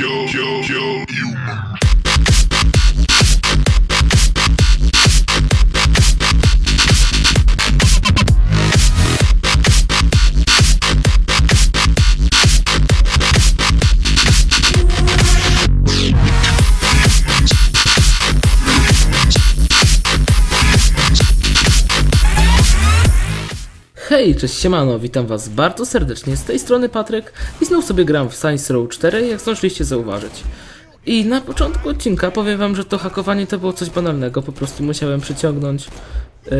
kill, kill, kill human. Hej, cześć siemano, witam was bardzo serdecznie, z tej strony Patryk i znów sobie gram w Science Row 4, jak zdążyliście zauważyć. I na początku odcinka powiem wam, że to hakowanie to było coś banalnego, po prostu musiałem przeciągnąć yy,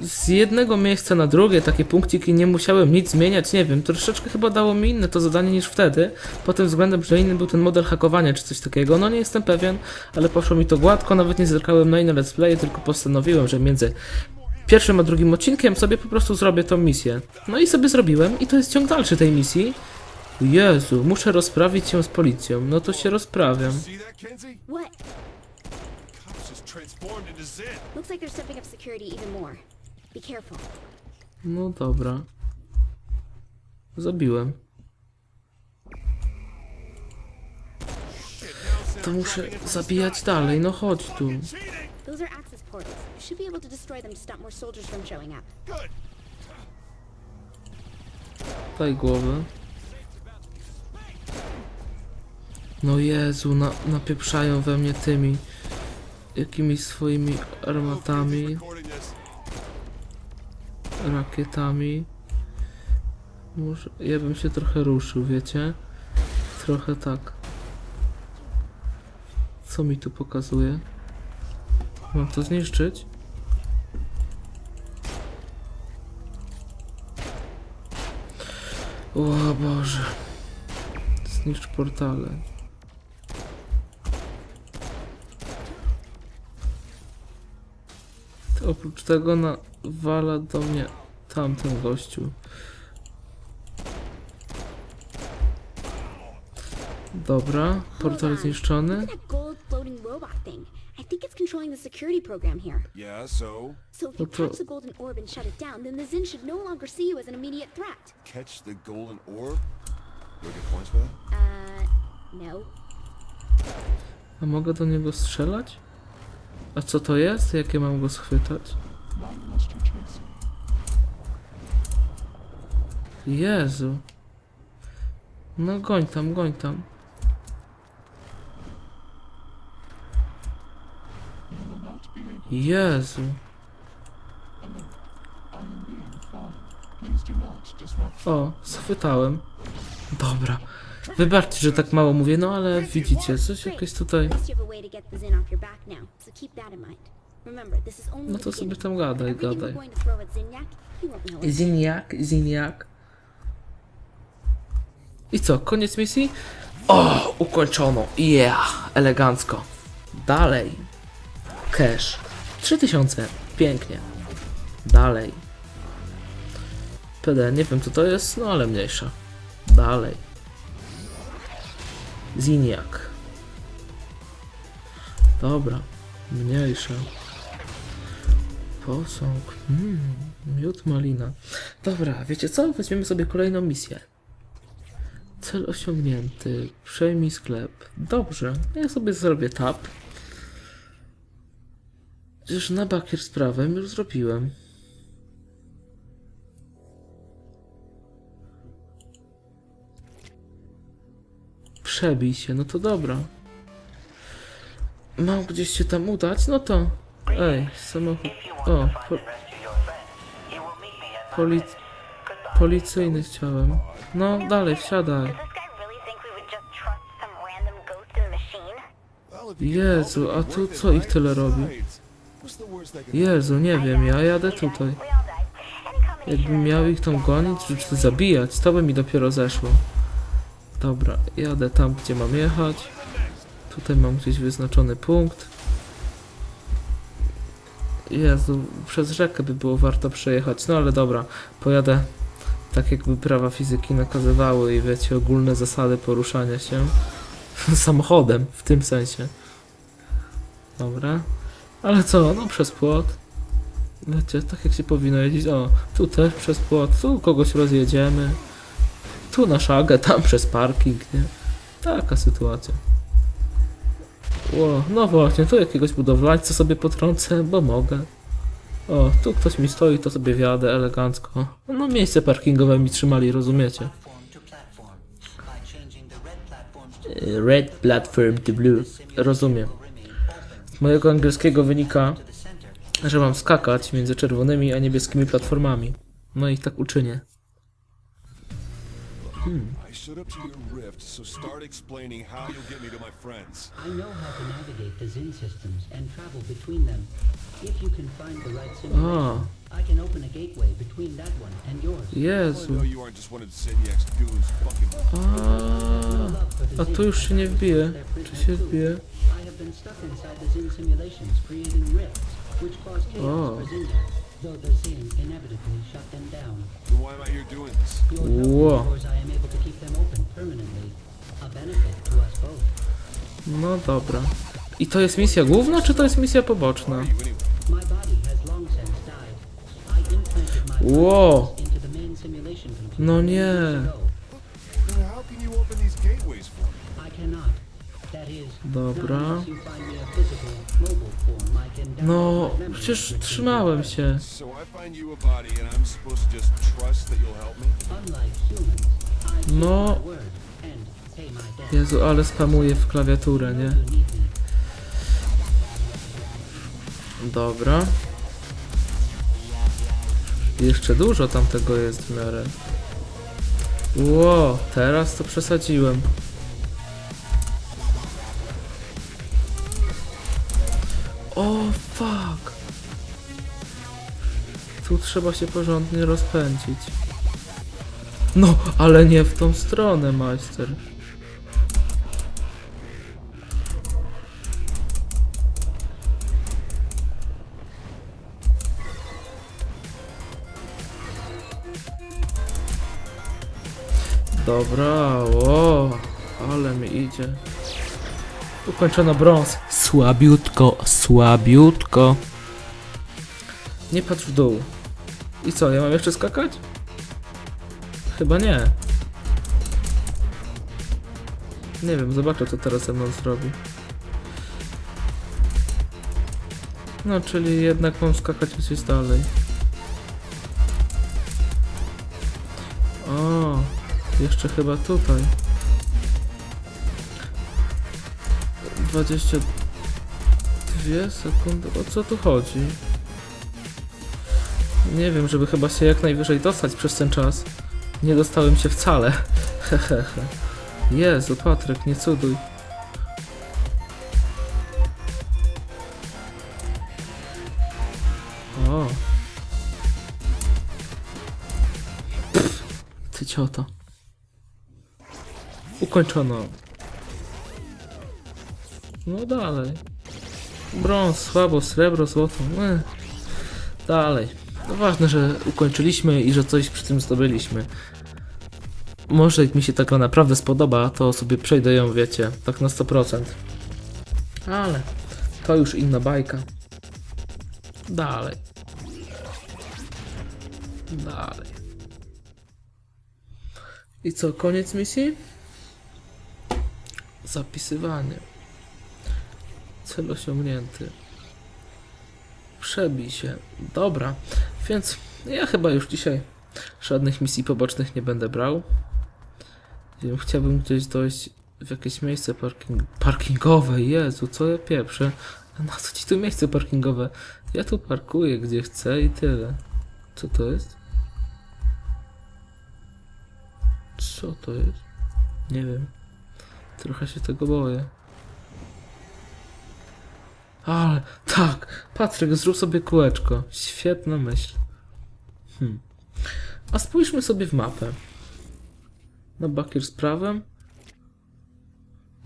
z jednego miejsca na drugie takie punkciki, nie musiałem nic zmieniać, nie wiem, troszeczkę chyba dało mi inne to zadanie niż wtedy, pod tym względem, że inny był ten model hakowania czy coś takiego, no nie jestem pewien, ale poszło mi to gładko, nawet nie zerkałem na inne let's play, tylko postanowiłem, że między pierwszym a drugim odcinkiem sobie po prostu zrobię tą misję. No i sobie zrobiłem i to jest ciąg dalszy tej misji. Jezu, muszę rozprawić się z policją. No to się rozprawiam. No dobra. Zabiłem. To muszę zabijać dalej, no chodź tu. Portals. You should be able to destroy them to stop more soldiers from showing up. Good. Daj głowę. No Jezu, na, napieprzają we mnie tymi jakimiś swoimi armatami, rakietami. Może ja bym się trochę ruszył, wiecie? Trochę tak. Co mi tu pokazuje? Mam to zniszczyć? O Boże. Zniszcz portale. Oprócz tego nawala do mnie tamten gościu. Dobra, portal zniszczony. Look at that gold floating robot thing. I think it's controlling the security program here. Yeah, so? So if you What's catch the golden orb and shut it down, then the Zin should no longer see you as an immediate threat. Catch the golden orb? Do I get points for that? Uh, no. A mogę do niego strzelać? A co to jest? Jakie mam go schwytać? Jezu. No goń tam, goń tam. Jezu. O, schwytałem. Dobra. Wybaczcie, że tak mało mówię, no ale widzicie, coś jakieś tutaj... No to sobie tam gadaj, gadaj. Ziniak, ziniak. I co, koniec misji? O, ukończono. Yeah, elegancko. Dalej. Cash. 3000. Pięknie. Dalej. PD, nie wiem co to jest, no ale mniejsza. Dalej. Ziniak. Dobra. Mniejsza. Posąg. Hmm, miód malina. Dobra, wiecie co? Weźmiemy sobie kolejną misję. Cel osiągnięty. Przejmij sklep. Dobrze, ja sobie zrobię tap. Przecież na bakier z prawem już zrobiłem. Przebij się, no to dobra. Mam gdzieś się tam udać, no to... Ej, samochód... O, po... Polic... Policyjny chciałem. No, dalej, wsiadaj. Jezu, a tu co ich tyle robi? Jezu, nie wiem, ja jadę tutaj. Jakbym miał ich tam gonić, czy zabijać, to by mi dopiero zeszło. Dobra, jadę tam, gdzie mam jechać. Tutaj mam gdzieś wyznaczony punkt. Jezu, przez rzekę by było warto przejechać, no ale dobra, pojadę tak jakby prawa fizyki nakazywały i wiecie, ogólne zasady poruszania się samochodem, w tym sensie. Dobra, ale co, no przez płot. Wiecie, tak jak się powinno jeździć. O, tu też przez płot, tu kogoś rozjedziemy. Tu na szagę, tam przez parking, nie? Taka sytuacja. Ło, no właśnie, tu jakiegoś budowlańca sobie potrącę, bo mogę. O, tu ktoś mi stoi, to sobie wjadę elegancko. No miejsce parkingowe mi trzymali, rozumiecie? Red platform to blue. Rozumiem. Mojego angielskiego wynika, że mam skakać między czerwonymi a niebieskimi platformami. No i tak uczynię. I showed up to your rift, so start explaining how you'll get me to my friends. I know how to navigate the Zin systems and travel between them. If you can find the right simulation, I can open a gateway between that one and yours. I Jezu. know you aren't just one of Zinyak goons fucking A, a tu już się nie wbije. Czy się wbije? I have been stuck inside the Zin simulations, creating rifts, which cause chaos Oh. for Zinyak, though the Zin inevitably shut them down. Then why am I here doing this? Your help Whoa. ensures I am able to keep them open permanently, a benefit to us both. No dobra. I to jest misja główna, czy to jest misja poboczna? Computer No nie. Dobra. No, przecież trzymałem się. No. Jezu, ale spamuję w klawiaturę, nie? Dobra. Jeszcze dużo tam tego jest w miarę. Ło, teraz to przesadziłem. O, fuck. Tu trzeba się porządnie rozpędzić. No, ale nie w tą stronę, majster. Dobra, o, ale mi idzie. Ukończono brąz. Słabiutko, słabiutko. Nie patrz w dół. I co, ja mam jeszcze skakać? Chyba nie. Nie wiem, zobaczę co teraz ze mną zrobi. No, czyli jednak mam skakać gdzieś dalej. O, jeszcze chyba tutaj. 22 sekundy. O co tu chodzi? Nie wiem, żeby chyba się jak najwyżej dostać przez ten czas. Nie dostałem się wcale. Hehehe. Jezu, Patryk, nie cuduj. O. Pff, ty cioto. Ukończono. No dalej. Brąz, słabo, srebro, złoto. Eh. Dalej. No ważne, że ukończyliśmy i że coś przy tym zdobyliśmy. Może mi się taka naprawdę spodoba, to sobie przejdę ją, wiecie, tak na 100%. Ale to już inna bajka. Dalej. Dalej. I co, koniec misji? Zapisywanie. Cel osiągnięty. Przebij się. Dobra, więc ja chyba już dzisiaj żadnych misji pobocznych nie będę brał. Chciałbym gdzieś dojść w jakieś miejsce parking parkingowe. Jezu, co ja pieprzę. Na co ci tu miejsce parkingowe? Ja tu parkuję gdzie chcę i tyle. Co to jest? Co to jest? Nie wiem. Trochę się tego boję. Ale tak, Patryk, zrób sobie kółeczko. Świetna myśl. Hmm. A spójrzmy sobie w mapę. Na bakier z prawem.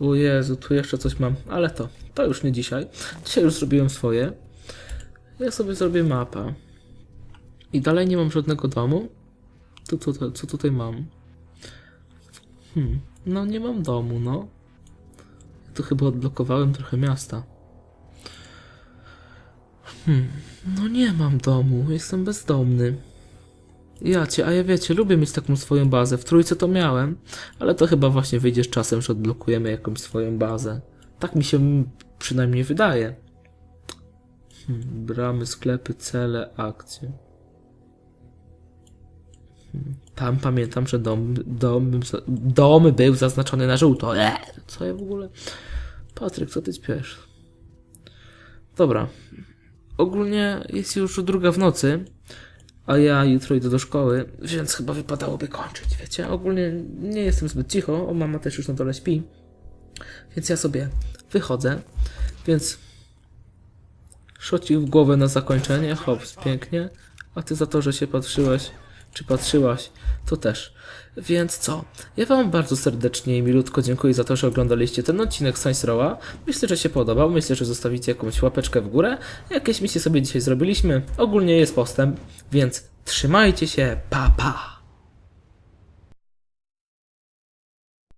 O Jezu, tu jeszcze coś mam, ale to, to już nie dzisiaj. Dzisiaj już zrobiłem swoje. Ja sobie zrobię mapę. I dalej nie mam żadnego domu. To co, co, tutaj mam? Hmm, no nie mam domu, no. Ja tu chyba odblokowałem trochę miasta. Hmm, no nie mam domu, jestem bezdomny. Ja cię, a ja wiecie, lubię mieć taką swoją bazę. W trójce to miałem, ale to chyba właśnie wyjdzie z czasem, że odblokujemy jakąś swoją bazę. Tak mi się przynajmniej wydaje. Hmm, bramy, sklepy, cele, akcje. Tam pamiętam, że dom, dom, dom był zaznaczony na żółto. Eee, co ja w ogóle? Patryk, co ty śpiesz? Dobra. Ogólnie jest już druga w nocy, a ja jutro idę do szkoły, więc chyba wypadałoby kończyć, wiecie? Ogólnie nie jestem zbyt cicho, o mama też już na dole śpi, więc ja sobie wychodzę, więc szocik w głowę na zakończenie, hops, pięknie, a ty za to, że się patrzyłeś, czy patrzyłaś, to też. Więc co? Ja wam bardzo serdecznie i milutko dziękuję za to, że oglądaliście ten odcinek Science Row'a. Myślę, że się podobał, myślę, że zostawicie jakąś łapeczkę w górę. Jakieś misje sobie dzisiaj zrobiliśmy. Ogólnie jest postęp, więc trzymajcie się, pa pa!